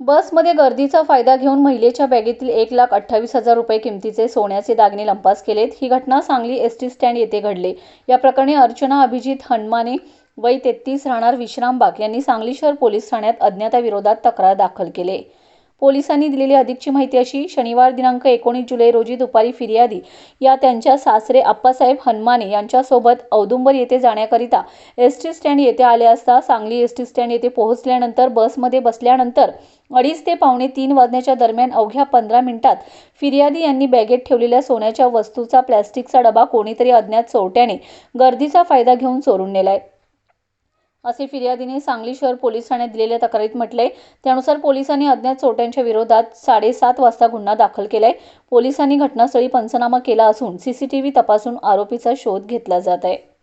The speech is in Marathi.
बसमध्ये गर्दीचा फायदा घेऊन महिलेच्या बॅगेतील एक लाख अठ्ठावीस हजार रुपये किमतीचे सोन्याचे दागिने लंपास केलेत. ही घटना सांगली एस टी स्टँड येथे घडले. या प्रकरणी अर्चना अभिजित हनमाने वय तेहतीस राहणार विश्रामबाग यांनी सांगली शहर पोलीस ठाण्यात अज्ञाताविरोधात तक्रार दाखल केले. पोलिसांनी दिलेली अधिकची माहिती अशी शनिवार दिनांक एकोणीस जुलै रोजी दुपारी फिर्यादी. या त्यांच्या सासरे आप्पासाहेब हनमाने यांच्यासोबत औदुंबर येथे जाण्याकरिता एस टी स्टँड येथे आले असता सांगली एस टी स्टँड येथे पोहोचल्यानंतर बसमध्ये बसल्यानंतर अडीच ते पावणे तीन वाजण्याच्या दरम्यान अवघ्या पंधरा मिनिटात फिर्यादी यांनी बॅगेत ठेवलेल्या सोन्याच्या वस्तूचा प्लॅस्टिकचा डबा कोणीतरी अज्ञात चोरट्याने गर्दीचा फायदा घेऊन चोरून नेलाय. असे फिर्यादीने सांगली शहर पोलीस ठाण्यात दिलेल्या तक्रारीत म्हटलंय. त्यानुसार पोलिसांनी अज्ञात चोरट्यांच्या विरोधात साडेसात वाजता गुन्हा दाखल केलाय. पोलिसांनी घटनास्थळी पंचनामा केला असून सीसीटीव्ही तपासून आरोपीचा शोध घेतला जात आहे.